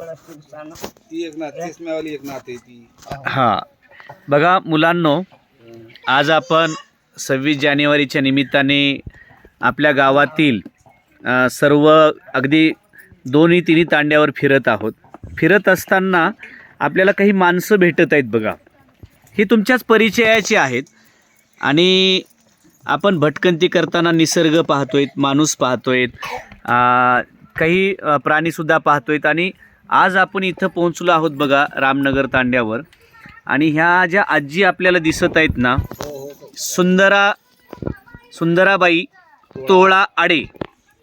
ती एक चष्म्यावाली एक ती. हां. बघा मुलांनो आज आपण सव्वीस जानेवारीच्या निमित्ताने आपल्या गावातील सर्व अगदी दोन्ही तिन्ही तांड्यावर फिरत आहोत. फिरत असताना आपल्याला काही माणसं भेटत आहेत बघा. ही तुमच्याच परिचयाची आहेत. आणि आपण भटकंती करताना निसर्ग पाहतोय माणूस पाहतोय काही प्राणीसुद्धा पाहतोय आणि आज आपण इथं पोहोचलो आहोत बघा रामनगर तांड्यावर. आणि ह्या ज्या आजी आपल्याला दिसत आहेत ना सुंदरा सुंदराबाई तोळा आडे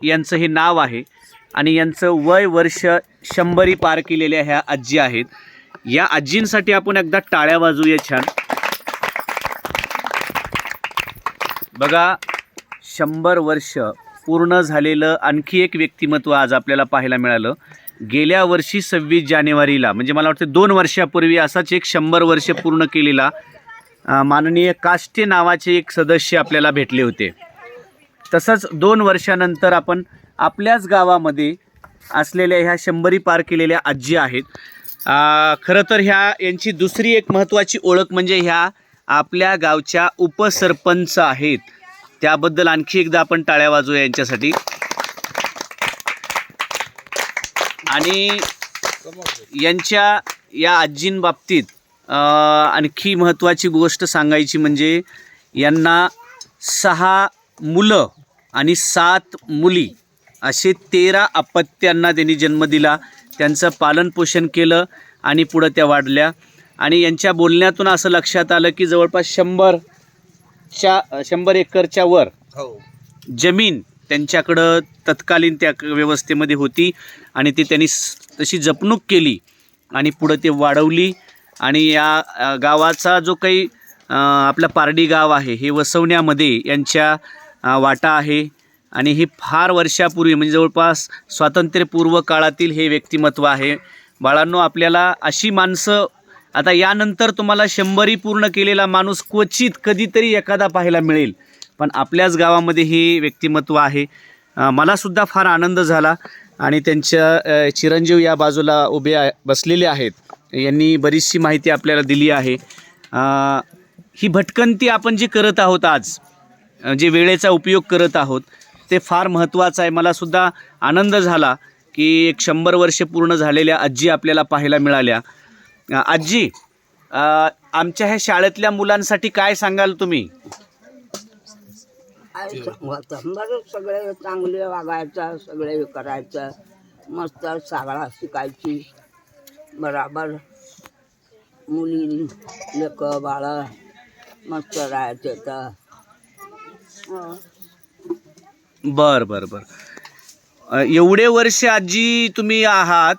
यांचं हे नाव आहे. आणि यांचं वय वर्ष शंभरी पार केलेल्या ह्या आजी आहेत. या आजींसाठी आपण एकदा टाळ्या वाजूया छान. बघा शंभर वर्ष पूर्ण झालेलं आणखी एक व्यक्तिमत्व आज आपल्याला पाहायला मिळालं. गेल्या वर्षी सव्वीस जानेवारीला म्हणजे मला वाटतं दोन वर्षापूर्वी असाच एक शंभर वर्ष पूर्ण केलेला माननीय काष्टे नावाचे एक सदस्य आपल्याला भेटले होते. तसंच दोन वर्षानंतर आपण आपल्याच गावामध्ये असलेल्या ह्या शंभरी पार केलेल्या आजी आहेत. खरं तर ह्या यांची दुसरी एक महत्त्वाची ओळख म्हणजे ह्या आपल्या गावच्या उपसरपंच आहेत. त्याबद्दल आणखी एकदा आपण टाळ्या वाजूया यांच्यासाठी. आणि यांच्या या आजींबाबतीत आणखी महत्त्वाची गोष्ट सांगायची म्हणजे यांना सहा मुलं आणि सात मुली असे तेरा अपत्यांना त्यांनी जन्म दिला. त्यांचं पालनपोषण केलं आणि पुढं त्या वाढल्या. आणि यांच्या बोलण्यातून असं लक्षात आलं की जवळपास शंभरच्या शंभर एकरच्या वर हो. जमीन त्यांच्याकडं तत्कालीन त्या व्यवस्थेमध्ये होती आणि ती त्यांनी तशी जपणूक केली आणि पुढं ते वाढवली. आणि या गावाचा जो काही आपला पारडी गाव आहे हे वसवण्यामध्ये यांच्या वाटा आहे. आणि हे फार वर्षापूर्वी म्हणजे जवळपास स्वातंत्र्यपूर्व काळातील हे व्यक्तिमत्व आहे. बाळांनो आपल्याला अशी माणसं आता यानंतर तुम्हाला शंभरी पूर्ण केलेला माणूस क्वचित कधीतरी एखादा पाहायला मिळेल. पण आपल्याच गावामध्ये हे व्यक्तिमत्व आहे. मलासुद्धा फार आनंद झाला आणि त्यांच्या चिरंजीव या बाजूला उभे आहे बसलेले आहेत. यांनी बरीचशी माहिती आपल्याला दिली आहे. ही भटकंती आपण जी करत आहोत आज जे वेळेचा उपयोग करत आहोत ते फार महत्त्वाचं आहे. मलासुद्धा आनंद झाला की एक शंभर वर्ष पूर्ण झालेल्या आजी आपल्याला पाहायला मिळाल्या. आजी आमच्या ह्या शाळेतल्या मुलांसाठी काय सांगाल तुम्ही? बरं सगळे चांगले वागायचं सगळे करायचं. मस्त सागळा शिकायची. बराबर. मुली लेक बाळ मस्त राहायचे तर. बर बर बर. अ, एवढे वर्ष आजी तुम्ही आहात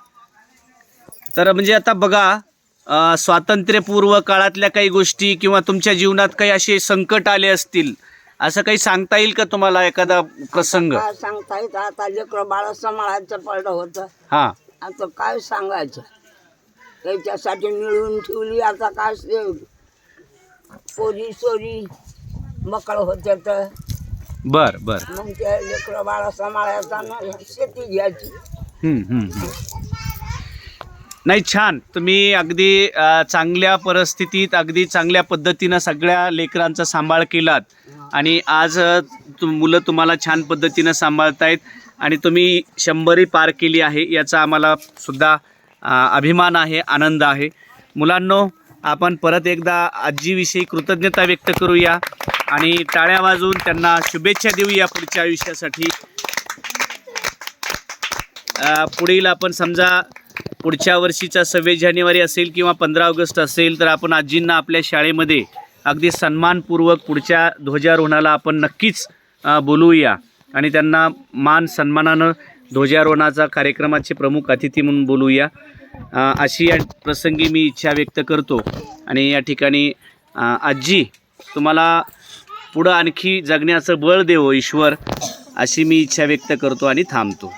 तर म्हणजे आता बघा अ, स्वातंत्र्यपूर्व काळातल्या काही गोष्टी किंवा तुमच्या जीवनात काही असे संकट आले असतील असं काही सांगता येईल का तुम्हाला एखादा प्रसंग? काय सांगता येत आता लेकरं बाळ सांभाळायचं पडलं होतं. हां. आता काय सांगायचं? त्याच्यासाठी मिळवून ठेवली आता काय ते पोरी सोरी मकळ होते तर. बर बर. मग ते लेकरं बाळ सांभाळायचा ना शेती घ्यायची. हम्म, हम्म, हम्म. नाही छान. तुम्ही अगदी अ, चांगल्या परिस्थितीत अगदी चांगल्या पद्धतीनं सगळ्या लेकरांचा सांभाळ केलात. आणि आज तुम मुलं तुम्हाला छान पद्धतीनं सांभाळतायत आणि तुम्ही शंभरी पार केली आहे याचा आम्हाला सुद्धा अभिमान आहे आनंद आहे. मुलांनो आपण परत एकदा आजीविषयी कृतज्ञता व्यक्त करूया आणि टाळ्या वाजवून त्यांना शुभेच्छा देऊया पुढच्या आयुष्यासाठी. पुढील आपण समजा पुढच्या वर्षीचा सव्वीस जानेवारी असेल किंवा पंधरा ऑगस्ट असेल तर आपण आजींना आपल्या शाळेमध्ये अगदी सन्मानपूर्वक पुढच्या ध्वजारोहणाला आपण नक्कीच बोलूया. आणि त्यांना मान सन्मानानं ध्वजारोहणाचा कार्यक्रमाचे प्रमुख अतिथी म्हणून बोलूया. अशी या प्रसंगी मी इच्छा व्यक्त करतो. आणि या ठिकाणी आजी तुम्हाला पुढं आणखी जगण्याचं बळ देवो ईश्वर अशी मी इच्छा व्यक्त करतो आणि थांबतो.